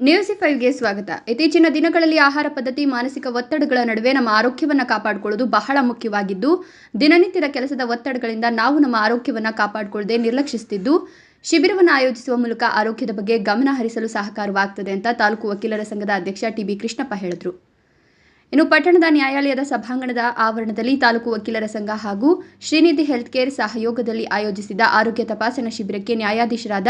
News ಫೈವ್ಗೆ ಸ್ವಾಗತ. ಇತ್ತೀಚಿನ ದಿನಗಳಲ್ಲಿ ಆಹಾರ ಪದ್ಧತಿ, ಮಾನಸಿಕ ಒತ್ತಡಗಳ ನಡುವೆ ನಮ್ಮ ಆರೋಗ್ಯವನ್ನು ಕಾಪಾಡಿಕೊಳ್ಳುವುದು ಬಹಳ ಮುಖ್ಯವಾಗಿದ್ದು, ದಿನನಿತ್ಯದ ಕೆಲಸದ ಒತ್ತಡಗಳಿಂದ ನಾವು ನಮ್ಮ ಆರೋಗ್ಯವನ್ನು ಕಾಪಾಡಿಕೊಳ್ಳದೆ ನಿರ್ಲಕ್ಷಿಸುತ್ತಿದ್ದು ಶಿಬಿರವನ್ನು ಆಯೋಜಿಸುವ ಮೂಲಕ ಆರೋಗ್ಯದ ಬಗ್ಗೆ ಗಮನ ಹರಿಸಲು ಸಹಕಾರವಾಗುತ್ತದೆ ಅಂತ ತಾಲೂಕು ವಕೀಲರ ಸಂಘದ ಅಧ್ಯಕ್ಷ ಟಿಬಿ ಕೃಷ್ಣಪ್ಪ ಹೇಳಿದರು. ಇನ್ನು ಪಟ್ಟಣದ ನ್ಯಾಯಾಲಯದ ಸಭಾಂಗಣದ ಆವರಣದಲ್ಲಿ ತಾಲೂಕು ವಕೀಲರ ಸಂಘ ಹಾಗೂ ಶ್ರೀನಿಧಿ ಹೆಲ್ತ್ ಕೇರ್ ಸಹಯೋಗದಲ್ಲಿ ಆಯೋಜಿಸಿದ ಆರೋಗ್ಯ ತಪಾಸಣಾ ಶಿಬಿರಕ್ಕೆ ನ್ಯಾಯಾಧೀಶರಾದ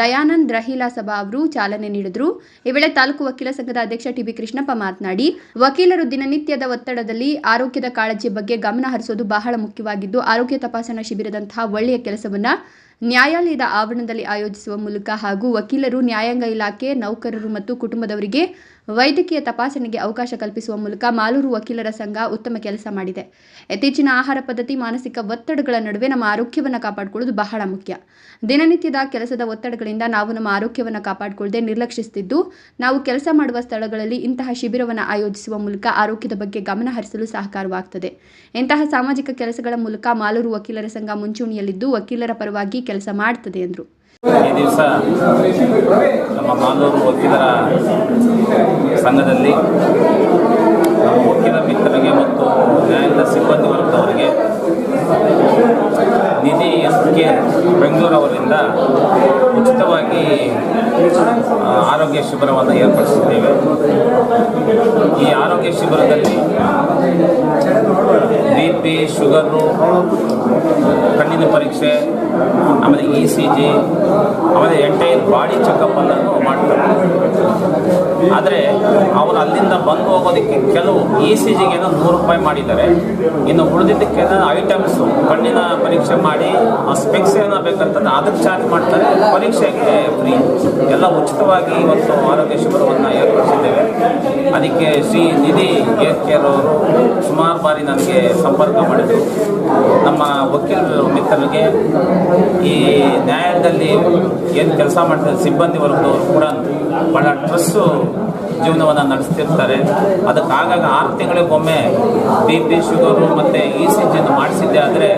ದಯಾನಂದ್ ರಹೀಲಾ ಸಭಾ ಅವರು ಚಾಲನೆ ನೀಡಿದರು. ಈ ವೇಳೆ ತಾಲೂಕು ವಕೀಲ ಸಂಘದ ಅಧ್ಯಕ್ಷ ಟಿಬಿ ಕೃಷ್ಣಪ್ಪ ಮಾತನಾಡಿ, ವಕೀಲರು ದಿನನಿತ್ಯದ ಒತ್ತಡದಲ್ಲಿ ಆರೋಗ್ಯದ ಕಾಳಜಿ ಬಗ್ಗೆ ಗಮನ ಹರಿಸೋದು ಬಹಳ ಮುಖ್ಯವಾಗಿದ್ದು, ಆರೋಗ್ಯ ತಪಾಸಣಾ ಶಿಬಿರದಂತಹ ಒಳ್ಳೆಯ ಕೆಲಸವನ್ನು ನ್ಯಾಯಾಲಯದ ಆವರಣದಲ್ಲಿ ಆಯೋಜಿಸುವ ಮೂಲಕ ಹಾಗೂ ವಕೀಲರು ನ್ಯಾಯಾಂಗ ಇಲಾಖೆ, ನೌಕರರು ಮತ್ತು ಕುಟುಂಬದವರಿಗೆ ವೈದ್ಯಕೀಯ ತಪಾಸಣೆಗೆ ಅವಕಾಶ ಕಲ್ಪಿಸುವ ಮೂಲಕ ಮಾಲೂರು ವಕೀಲರ ಸಂಘ ಉತ್ತಮ ಕೆಲಸ ಮಾಡಿದೆ. ಇತ್ತೀಚಿನ ಆಹಾರ ಪದ್ಧತಿ, ಮಾನಸಿಕ ಒತ್ತಡಗಳ ನಡುವೆ ನಮ್ಮ ಆರೋಗ್ಯವನ್ನು ಕಾಪಾಡಿಕೊಳ್ಳುವುದು ಬಹಳ ಮುಖ್ಯ. ದಿನನಿತ್ಯದ ಕೆಲಸದ ಒತ್ತಡಗಳಿಂದ ನಾವು ನಮ್ಮ ಆರೋಗ್ಯವನ್ನು ಕಾಪಾಡಿಕೊಳ್ಳದೆ ನಿರ್ಲಕ್ಷಿಸುತ್ತಿದ್ದು ನಾವು ಕೆಲಸ ಮಾಡುವ ಸ್ಥಳಗಳಲ್ಲಿ ಇಂತಹ ಶಿಬಿರವನ್ನು ಆಯೋಜಿಸುವ ಮೂಲಕ ಆರೋಗ್ಯದ ಬಗ್ಗೆ ಗಮನ ಹರಿಸಲು ಸಹಕಾರವಾಗುತ್ತದೆ ಇಂತಹ ಸಾಮಾಜಿಕ ಕೆಲಸಗಳ ಮೂಲಕ ಮಾಲೂರು ವಕೀಲರ ಸಂಘ ಮುಂಚೂಣಿಯಲ್ಲಿದ್ದು ವಕೀಲರ ಪರವಾಗಿ ಕೆಲಸ ಮಾಡುತ್ತದೆ ಎಂದರು. ಈ ದಿವಸ ನಮ್ಮ ಮಾಲೂರು ವಕೀಲರ ಸಂಘದಲ್ಲಿ ವಕೀಲ ಮಿತ್ರರಿಗೆ ಮತ್ತು ನ್ಯಾಯಾಂಗ ಸಿಬ್ಬಂದಿ ವರ್ಗದವರಿಗೆ ನಿಧಿ ಎಸ್ ಕೆ ಬೆಂಗಳೂರವರಿಂದ ಉಚಿತವಾಗಿ ಆರೋಗ್ಯ ಶಿಬಿರವನ್ನು ಏರ್ಪಡಿಸಿದ್ದೇವೆ. ಈ ಆರೋಗ್ಯ ಶಿಬಿರದಲ್ಲಿ ಬಿ ಪಿ, ಶುಗರು, ಕಣ್ಣಿನ ಪರೀಕ್ಷೆ, ಆಮೇಲೆ ಇ ಸಿ ಜಿ, ಆಮೇಲೆ ಎಂಟೈರ್ ಬಾಡಿ ಚೆಕಪ್ ಅನ್ನೋದು ಮಾಡ್ತಾರೆ. ಆದರೆ ಅವರು ಅಲ್ಲಿಂದ ಬಂದು ಹೋಗೋದಕ್ಕೆ ಕೆಲವು ಇ ಸಿ ಜಿಗೇನೋ ನೂರು ರೂಪಾಯಿ ಮಾಡಿದ್ದಾರೆ. ಇನ್ನು ಉಳಿದಿದ್ದಕ್ಕೆ ಐಟಮ್ಸು, ಕಣ್ಣಿನ ಪರೀಕ್ಷೆ ಮಾಡಿ ಸ್ಪೆಕ್ಸ್ ಏನೋ ಬೇಕಂತಂದ್ರೆ ಅದಕ್ಕೆ ಚಾರ್ಜ್ ಮಾಡ್ತಾರೆ. ಪರೀಕ್ಷೆಗೆ ಫ್ರೀ ಎಲ್ಲ ಉಚಿತವಾಗಿ ಇವತ್ತು ಆರೋಗ್ಯ ಶಿಬಿರವನ್ನು ಏರ್ಪಡಿಸಿದ್ದೇವೆ. ಅದಕ್ಕೆ ಶ್ರೀ ನಿಧಿ ಏರ್ ಕೇರ್ ಅವರು ಸುಮಾರು ಬಾರಿ ನನಗೆ ಸಂಪರ್ಕ ಮಾಡಿದರು. ನಮ್ಮ ವಕೀಲರು ಮಿತ್ರರಿಗೆ ಈ ನ್ಯಾಯಾಲಯದಲ್ಲಿ ಏನು ಕೆಲಸ ಮಾಡ್ತಾರೆ ಸಿಬ್ಬಂದಿ ವರ್ಗದವರು ಕೂಡ ಭಾಳ ಟ್ರಸ್ಸು ಜೀವನವನ್ನು ನಡೆಸ್ತಿರ್ತಾರೆ. ಅದಕ್ಕೆ ಆಗಾಗ ಆರು ತಿಂಗಳಿಗೊಮ್ಮೆ ಬಿ ಪಿ ಶುಗರು ಮತ್ತು ಇ ಸಿ ಜಿಯನ್ನು ಮಾಡಿಸಿದ್ದೆ ಆದರೆ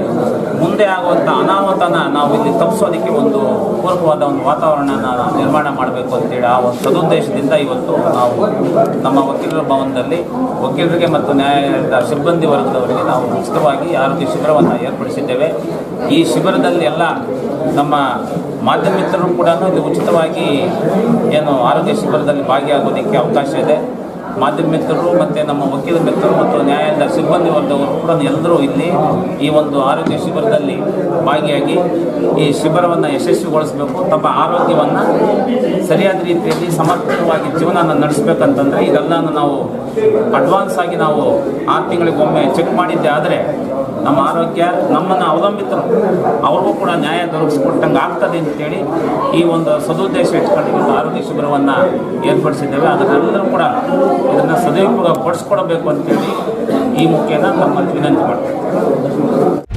ಮುಂದೆ ಆಗುವಂಥ ಅನಾಹುತನ ನಾವು ಇಲ್ಲಿ ತಪ್ಪಿಸೋದಕ್ಕೆ ಒಂದು ಪೂರ್ವವಾದ ಒಂದು ವಾತಾವರಣನ ನಿರ್ಮಾಣ ಮಾಡಬೇಕು ಅಂತೇಳಿ ಆ ಒಂದು ಸದುದ್ದೇಶದಿಂದ ಇವತ್ತು ನಾವು ನಮ್ಮ ವಕೀಲರ ಭವನದಲ್ಲಿ ವಕೀಲರಿಗೆ ಮತ್ತು ನ್ಯಾಯಾಲಯದ ಸಿಬ್ಬಂದಿ ವರ್ಗದವರಿಗೆ ನಾವು ಉಚಿತವಾಗಿ ಆರೋಗ್ಯ ಶಿಬಿರವನ್ನು ಏರ್ಪಡಿಸಿದ್ದೇವೆ. ಈ ಶಿಬಿರದಲ್ಲಿ ಎಲ್ಲ ನಮ್ಮ ಮಾಧ್ಯಮ ಮಿತ್ರರು ಕೂಡ ಇದು ಉಚಿತವಾಗಿ ಏನು ಆರೋಗ್ಯ ಶಿಬಿರದಲ್ಲಿ ಭಾಗಿಯಾಗೋದಕ್ಕೆ ಅವಕಾಶ ಇದೆ. ಮಾಧ್ಯಮ ಮಿತ್ರರು ಮತ್ತು ನಮ್ಮ ವಕೀಲ ಮಿತ್ರರು ಮತ್ತು ನ್ಯಾಯಾಲಯದ ಸಿಬ್ಬಂದಿ ವರ್ಗವರು ಕೂಡ ಎಲ್ಲರೂ ಇಲ್ಲಿ ಈ ಒಂದು ಆರೋಗ್ಯ ಶಿಬಿರದಲ್ಲಿ ಭಾಗಿಯಾಗಿ ಈ ಶಿಬಿರವನ್ನು ಯಶಸ್ವಿಗೊಳಿಸಬೇಕು. ತಮ್ಮ ಆರೋಗ್ಯವನ್ನು ಸರಿಯಾದ ರೀತಿಯಲ್ಲಿ ಸಮರ್ಪಕವಾಗಿ ಜೀವನ ನಡೆಸಬೇಕಂತಂದರೆ ಇದೆಲ್ಲನೂ ನಾವು ಅಡ್ವಾನ್ಸ್ ಆಗಿ ನಾವು ಆರು ತಿಂಗಳಿಗೊಮ್ಮೆ ಚೆಕ್ ಮಾಡಿದ್ದೆ ಆದರೆ ನಮ್ಮ ಆರೋಗ್ಯ ನಮ್ಮನ್ನು ಅವಲಂಬಿತರು. ಅವ್ರಿಗೂ ಕೂಡ ನ್ಯಾಯ ದೊರಕಿಸ್ಕೊಟ್ಟಂಗೆ ಆಗ್ತದೆ ಅಂತೇಳಿ ಈ ಒಂದು ಸದುದ್ದೇಶ ಇಟ್ಕೊಂಡು ಇವತ್ತು ಆರೋಗ್ಯ ಶಿಬಿರವನ್ನು ಏರ್ಪಡಿಸಿದ್ದೇವೆ. ಅದನ್ನೆಲ್ಲರೂ ಕೂಡ ಇದನ್ನು ಸದುಪಯೋಗ ಪಡಿಸ್ಕೊಡಬೇಕು ಅಂತೇಳಿ ಈ ಮುಖ್ಯನ ತಮ್ಮ ವಿನಂತಿ ಮಾಡ್ತೇವೆ